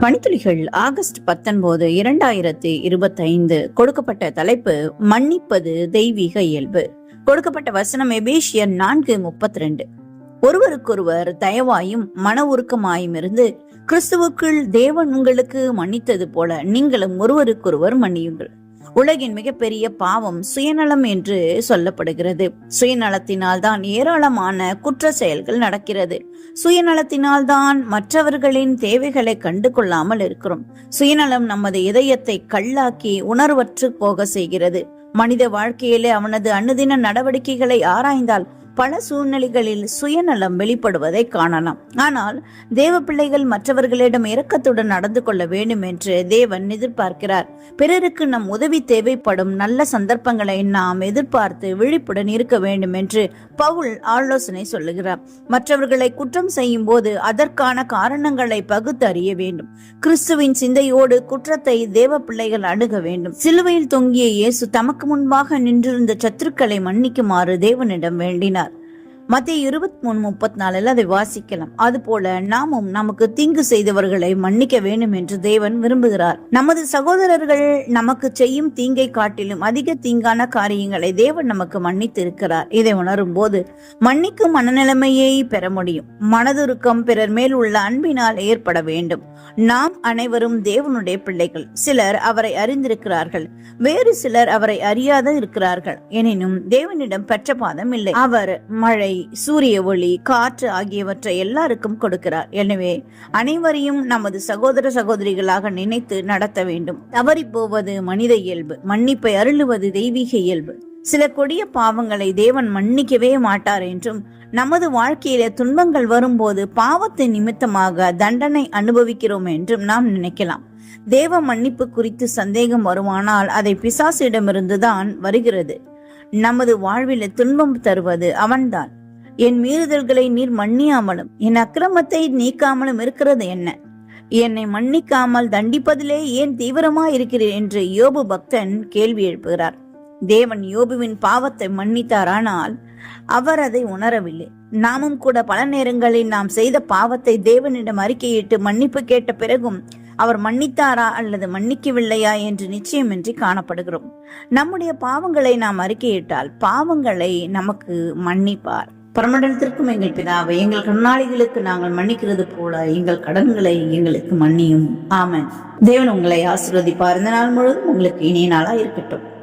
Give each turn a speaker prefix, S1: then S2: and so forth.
S1: பணித்துளிகள் August பத்தொன்பது இரண்டாயிரத்தி இருபத்தைந்து. கொடுக்கப்பட்ட தலைப்பு மன்னிப்பது தெய்வீக இயல்பு. கொடுக்கப்பட்ட வசனம் எபேஷியர் நான்கு முப்பத்தி ரெண்டு ஒருவருக்கொருவர் தயவாயும் மன உருக்கமாயும் இருந்து கிறிஸ்துவுக்குள் தேவன் உங்களுக்கு மன்னித்தது போல நீங்களும் ஒருவருக்கொருவர் மன்னியுங்கள். உலகின் மிகப்பெரிய பாவம் சுயநலம் என்று சொல்லப்படுகிறது. சுயநலத்தினால் தான் ஏராளமான குற்ற செயல்கள் நடக்கிறது. சுயநலத்தினால் தான் மற்றவர்களின் தேவைகளை கண்டு கொள்ளாமல் இருக்கிறோம். சுயநலம் நமது இதயத்தை கல்லாக்கி உணர்வற்று போக செய்கிறது. மனித வாழ்க்கையிலே அவனது அனுதின நடவடிக்கைகளை ஆராய்ந்தால் பல சூழ்நிலைகளில் சுயநலம் வெளிப்படுவதை காணலாம். ஆனால் தேவ பிள்ளைகள் மற்றவர்களிடம் இரக்கத்துடன் நடந்து கொள்ள வேண்டும் என்று தேவன் எதிர்பார்க்கிறார். பிறருக்கு நம் உதவி தேவைப்படும் நல்ல சந்தர்ப்பங்களை நாம் எதிர்பார்த்து விழிப்புடன் இருக்க வேண்டும் என்று பவுல் ஆலோசனை சொல்லுகிறார். மற்றவர்களை குற்றம் செய்யும் போது அதற்கான காரணங்களை பகுத்தறிய வேண்டும். கிறிஸ்துவின் சிந்தையோடு குற்றத்தை தேவ பிள்ளைகள் அணுக வேண்டும். சிலுவையில் தொங்கிய இயேசு தமக்கு முன்பாக நின்றிருந்த சத்துருக்களை மன்னிக்குமாறு தேவனிடம் வேண்டினார். மத்திய இருபத்தி மூணு முப்பத்தி நாலுல அதை வாசிக்கலாம். அது போல நாமும் நமக்கு தீங்கு செய்தவர்களை மன்னிக்க வேண்டும் என்று தேவன் விரும்புகிறார். நமது சகோதரர்கள் நமக்கு செய்யும் தீங்கை காட்டிலும் அதிக தீங்கான காரியங்களை தேவன் நமக்கு மன்னித்து இருக்கிறார் இதை உணரும் போது மன்னிக்கும் மனநிலைமையை பெற முடியும். மனதுருக்கம் பிறர் மேல் உள்ள அன்பினால் ஏற்பட வேண்டும். நாம் அனைவரும் தேவனுடைய பிள்ளைகள். சிலர் அவரை அறிந்திருக்கிறார்கள். வேறு சிலர் அவரை அறியாத இருக்கிறார்கள். எனினும் தேவனிடம் பெற்ற பாதம் இல்லை. அவர் மழை சூரிய ஒளி காற்று ஆகியவற்றை எல்லாருக்கும் கொடுக்கிறார். எனவே அனைவரையும் நமது சகோதர சகோதரிகளாக நினைத்து நடத்த வேண்டும். தவறி போவது மனித இயல்பு மன்னிப்பை அருளுவது தெய்வீக இயல்பு. சில கொடிய பாவங்களை தேவன் மன்னிக்கவே மாட்டார் என்றும் நமது வாழ்க்கையில துன்பங்கள் வரும்போது பாவத்தின் நிமித்தமாக தண்டனை அனுபவிக்கிறோம் என்றும் நாம் நினைக்கலாம். தேவ மன்னிப்பு குறித்து சந்தேகம் வருமானால் அதை பிசாசிடமிருந்துதான் வருகிறது. நமது வாழ்வில் துன்பம் தருவது அவன்தான். என் மீறுதல்களை நீர் மன்னியாமலும் என் அக்கிரமத்தை நீக்காமலும் இருக்கிறது என்ன? என்னை மன்னிக்காமல் தண்டிப்பதிலே ஏன் தீவிரமா இருக்கிறேன் என்று யோபு பக்தன் கேள்வி எழுப்புகிறார். தேவன் யோபுவின் பாவத்தை மன்னித்தாரானால் அவர் அதை உணரவில்லை. நாமும் கூட பல நேரங்களில் நாம் செய்த பாவத்தை தேவனிடம் அறிக்கையிட்டு மன்னிப்பு கேட்ட பிறகும் அவர் மன்னித்தாரா அல்லது மன்னிக்கவில்லையா என்று நிச்சயமின்றி காணப்படுகிறோம். நம்முடைய பாவங்களை நாம் அறிக்கையிட்டால் பாவங்களை நமக்கு மன்னிப்பார். பரமண்டலத்திற்கும் எங்கள் பிதாவை எங்கள் கண்ணாளிகளுக்கு நாங்கள் மன்னிக்கிறது போல எங்கள் கடன்களை எங்களுக்கு மன்னியும். ஆமன். தேவன் உங்களை ஆசிர்வதிப்பார். இந்த நாள் முழுவதும் உங்களுக்கு இனிய நாளா இருக்கட்டும்.